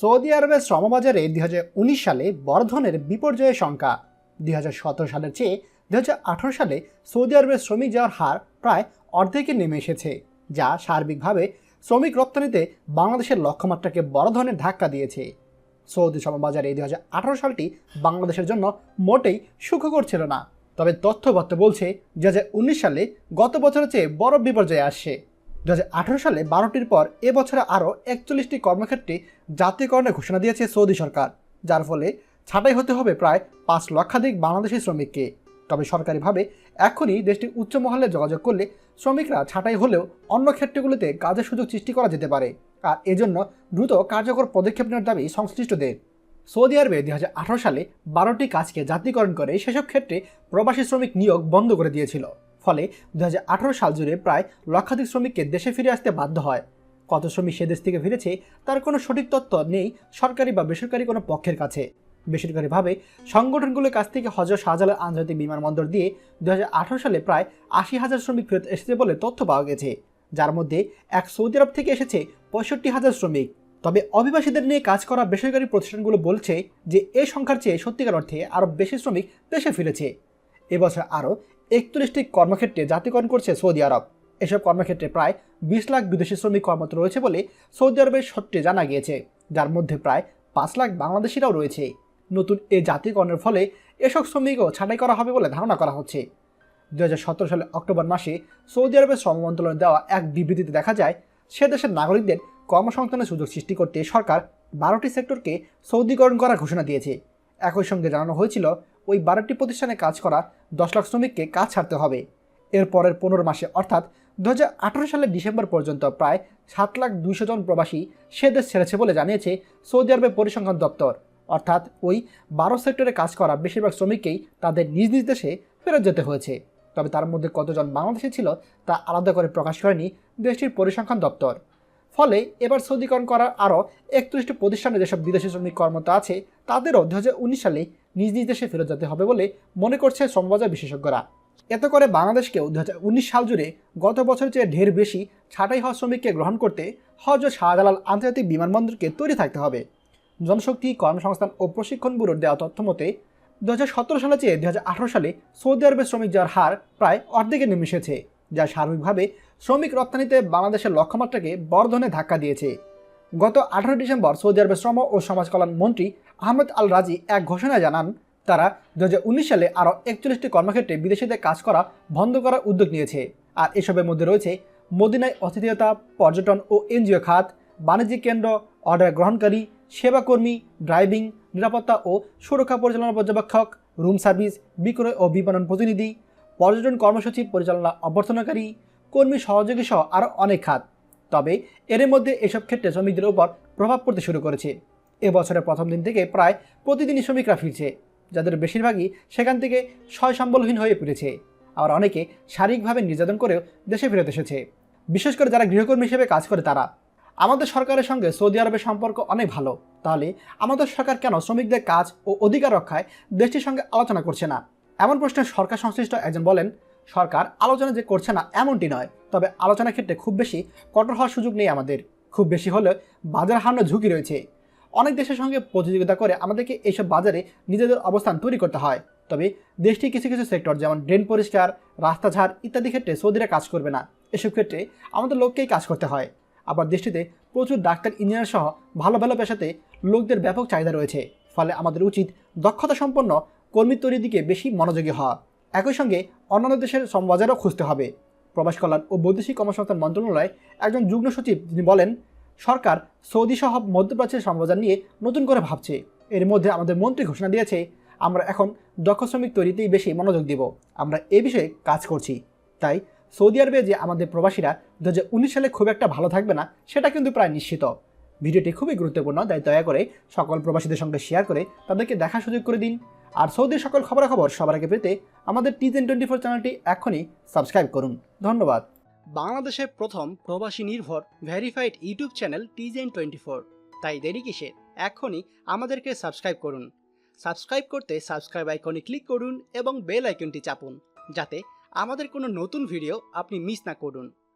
Saudi আরবের শ্রমবাজারে দুই হাজার উনিশ সালে বড় ধরনের বিপর্যয়ের সংখ্যা দুই হাজার সতেরো সালের চেয়ে দুই হাজার আঠেরো সালে সৌদি আরবের শ্রমিক যাওয়ার হার প্রায় অর্ধেকে নেমে এসেছে, যা সার্বিকভাবে শ্রমিক রপ্তানিতে বাংলাদেশের লক্ষ্যমাত্রাকে বড় ধরনের ধাক্কা দিয়েছে। সৌদি শ্রমবাজারে দু হাজার আঠেরো সালটি বাংলাদেশের জন্য মোটেই সুখকর ছিল না, তবে তথ্যপত্র বলছে দু হাজার উনিশ সালে গত বছরের চেয়ে বড় বিপর্যয় আসছে। দু হাজার আঠেরো সালে বারোটির পর এবছরে আরও একচল্লিশটি কর্মক্ষেত্রে জাতীয়করণের ঘোষণা দিয়েছে সৌদি সরকার, যার ফলে ছাঁটাই হতে হবে প্রায় পাঁচ লক্ষাধিক বাংলাদেশি শ্রমিককে। তবে সরকারিভাবে এখনই দেশটির উচ্চ মহলে যোগাযোগ করলে শ্রমিকরা ছাঁটাই হলেও অন্য ক্ষেত্রগুলিতে কাজের সুযোগ সৃষ্টি করা যেতে পারে, আর এজন্য দ্রুত কার্যকর পদক্ষেপ নেওয়ার দাবি সংশ্লিষ্টদের। সৌদি আরবে দু হাজার আঠারো সালে বারোটি কাজকে জাতীয়করণ করে সেসব ক্ষেত্রে প্রবাসী শ্রমিক নিয়োগ বন্ধ করে দিয়েছিল। ফলে দুই হাজার আঠারো সাল জুড়ে প্রায় লক্ষাধিক শ্রমিককে দেশে ফিরে আসতে বাধ্য হয়। কত শ্রমিক সে দেশ থেকে ফিরেছে, তার কোনো সঠিক তথ্য নেই সরকারি বা বেসরকারি কোনো পক্ষের কাছে। বেসরকারিভাবে সংগঠনগুলোর কাছ থেকে হজরত শাহজালাল আন্তর্জাতিক বিমানবন্দর দিয়ে দু হাজার আঠারো সালে প্রায় আশি হাজার শ্রমিক ফেরত এসেছে বলে তথ্য পাওয়া গেছে। যার মধ্যে এক সৌদি আরব থেকে এসেছে পঁয়ষট্টি হাজার শ্রমিক। তবে অভিবাসীদের নিয়ে কাজ করা বেসরকারি প্রতিষ্ঠানগুলো বলছে যে, এ সংখ্যার চেয়ে সত্যিকার অর্থে আরও বেশি শ্রমিক দেশে ফিরেছে। এবছর আরও একত্রিশটি কর্মক্ষেত্রে জাতিকরণ করছে সৌদি আরব। এসব কর্মক্ষেত্রে প্রায় বিশ লাখ বিদেশি শ্রমিক কর্মরত রয়েছে বলে সৌদি আরবের সূত্রে জানা গিয়েছে। যার মধ্যে প্রায় পাঁচ লাখ বাংলাদেশিরাও রয়েছে। নতুন এই জাতীয়করণের ফলে এসব শ্রমিকও ছাঁটাই করা হবে বলে ধারণা করা হচ্ছে। দু সালে অক্টোবর মাসে সৌদি আরবের শ্রম মন্ত্রণালয় দেওয়া এক বিবৃতিতে দেখা যায়, সে দেশের নাগরিকদের কর্মসংস্থানের সুযোগ সৃষ্টি করতে সরকার বারোটি সেক্টরকে সৌদিকরণ করার ঘোষণা দিয়েছে। একই সঙ্গে জানানো হয়েছিল ওই বারোটি প্রতিষ্ঠানে কাজ করা দশ লাখ শ্রমিককে কাজ ছাড়তে হবে। এর পরের পনেরো মাসে, অর্থাৎ দু হাজার আঠেরো সালের ডিসেম্বর পর্যন্ত প্রায় সাত লাখ দুইশো জন প্রবাসী সে দেশ ছেড়েছে বলে জানিয়েছে সৌদি আরবের পরিসংখ্যান দপ্তর। অর্থাৎ ওই বারো সেক্টরে কাজ করা বেশিরভাগ শ্রমিককেই তাদের নিজ নিজ দেশে ফেরত যেতে হয়েছে। তবে তার মধ্যে কতজন বাংলাদেশে ছিল তা আলাদা করে প্রকাশ করেনি দেশটির পরিসংখ্যান দপ্তর। ফলে এবার সৌদিকরণ করার আরও একত্রিশটি প্রতিষ্ঠানে যেসব বিদেশি শ্রমিক কর্মরত আছে, তাদেরও দু হাজার উনিশ সালে নিজ নিজ দেশে ফেরত যেতে হবে বলে মনে করছে শ্রমবাজার বিশেষজ্ঞরা। এত করে বাংলাদেশকেও দু হাজার উনিশ সাল জুড়ে গত বছরের চেয়ে ঢের বেশি ছাঁটাই হওয়া শ্রমিককে গ্রহণ করতে হজ ও শাহজালাল আন্তর্জাতিক বিমানবন্দরকে তৈরি থাকতে হবে। জনশক্তি, কর্মসংস্থান ও প্রশিক্ষণ ব্যুরোর দেওয়া তথ্য মতে দু হাজার সতেরো সালে চেয়ে দু হাজার আঠারো সালে সৌদি আরবের শ্রমিক যাওয়ার হার প্রায় অর্ধেকে নেমে এসেছে, যা সার্বিকভাবে শ্রমিক রপ্তানিতে বাংলাদেশের লক্ষ্যমাত্রাকে বর্ধনে ধাক্কা দিয়েছে। গত আঠারো ডিসেম্বর সৌদি আরবের শ্রম ও সমাজ কল্যাণ মন্ত্রী আহমেদ আল রাজি এক ঘোষণায় জানান, তারা দু হাজার উনিশ সালে আরও একচল্লিশটি কর্মক্ষেত্রে বিদেশিদের কাজ করা বন্ধ করার উদ্যোগ নিয়েছে। আর এসবের মধ্যে রয়েছে মদিনায় অতিথিয়তা পর্যটন ও এনজিও খাত, বাণিজ্যিক কেন্দ্র, অর্ডার গ্রহণকারী, সেবাকর্মী, ড্রাইভিং, নিরাপত্তা ও সুরক্ষা পরিচালনা পর্যবেক্ষক, রুম সার্ভিস, বিক্রয় ও বিপণন প্রতিনিধি, পর্যটন কর্মসূচি পরিচালনা অভ্যর্থনাকারী কর্মী সহযোগী সহ আরও অনেক খাত। তবে এর মধ্যে এসব ক্ষেত্রে শ্রমিকদের উপর প্রভাব পড়তে শুরু করেছে। এবছরের প্রথম দিন থেকে প্রায় প্রতিদিনই শ্রমিকরা ফিরছে, যাদের বেশিরভাগই সেখান থেকে ছয় সম্বলহীন হয়ে পড়েছে। আর অনেকে শারীরিকভাবে নির্যাতন করেও দেশে ফেরত এসেছে। বিশেষ করে যারা গৃহকর্মী হিসেবে কাজ করে তারা। আমাদের সরকারের সঙ্গে সৌদি আরবের সম্পর্ক অনেক ভালো। তাহলে আমাদের সরকার কেন শ্রমিকদের কাজ ও অধিকার রক্ষায় দেশটির সঙ্গে আলোচনা করছে না? এমন প্রশ্নে সরকার সংশ্লিষ্ট একজন বলেন সরকার আলোচনা যে করছে না এমনটি নয়। তবে আলোচনার ক্ষেত্রে খুব বেশি কঠোর হওয়ার সুযোগ নেই আমাদের। খুব বেশি হলে বাজার হারানোর ঝুঁকি রয়েছে। অনেক দেশের সঙ্গে প্রতিযোগিতা করে আমাদেরকে এইসব বাজারে নিজেদের অবস্থান তৈরি করতে হয়। তবে দেশটির কিছু কিছু সেক্টর যেমন ড্রেন পরিষ্কার, রাস্তা ঝাড় ইত্যাদি ক্ষেত্রে সৌদিরা কাজ করবে না। এসব ক্ষেত্রে আমাদের লোককেই কাজ করতে হয়। আবার দেশটিতে প্রচুর ডাক্তার, ইঞ্জিনিয়ার সহ ভালো ভালো পেশাতে লোকদের ব্যাপক চাহিদা রয়েছে। ফলে আমাদের উচিত দক্ষতা সম্পন্ন কর্মী তৈরির দিকে বেশি মনোযোগী হওয়া। একই সঙ্গে অন্যান্য দেশের সমবাজারও খুঁজতে হবে। প্রবাস কল্যাণ ও বৈদেশিক কর্মসংস্থান মন্ত্রণালয় একজন যুগ্ম সচিব, তিনি বলেন, সরকার সৌদি সহ মধ্যপ্রাচ্যের সমবাজার নিয়ে নতুন করে ভাবছে। এর মধ্যে আমাদের মন্ত্রী ঘোষণা দিয়েছে, আমরা এখন দক্ষ শ্রমিক তৈরিতেই বেশি মনোযোগ দিব। আমরা এ বিষয়ে কাজ করছি। তাই সৌদি আরবে যে আমাদের প্রবাসীরা দু হাজার উনিশ সালে খুব একটা ভালো থাকবে না, সেটা কিন্তু প্রায় নিশ্চিত। ভিডিওটি খুবই গুরুত্বপূর্ণ, তাই দয়া করে সকল প্রবাসীদের সঙ্গে শেয়ার করে তাদেরকে দেখার সুযোগ করে দিন। আর সৌদির সকল খবরাখবর সবার আগে পেতে আমাদের টিজেন টোয়েন্টি ফোর চ্যানেলটি এখনই সাবস্ক্রাইব করুন। ধন্যবাদ। বাংলাদেশের প্রথম প্রবাসী নির্ভর ভেরিফাইড ইউটিউব চ্যানেল টিজেন টোয়েন্টি ফোর তাই দেরি কিসের? এখনই আমাদেরকে সাবস্ক্রাইব করুন। সাবস্ক্রাইব করতে সাবস্ক্রাইব আইকনে ক্লিক করুন এবং বেল আইকনটি চাপুন, যাতে আমাদের কোনো নতুন ভিডিও আপনি মিস না করুন।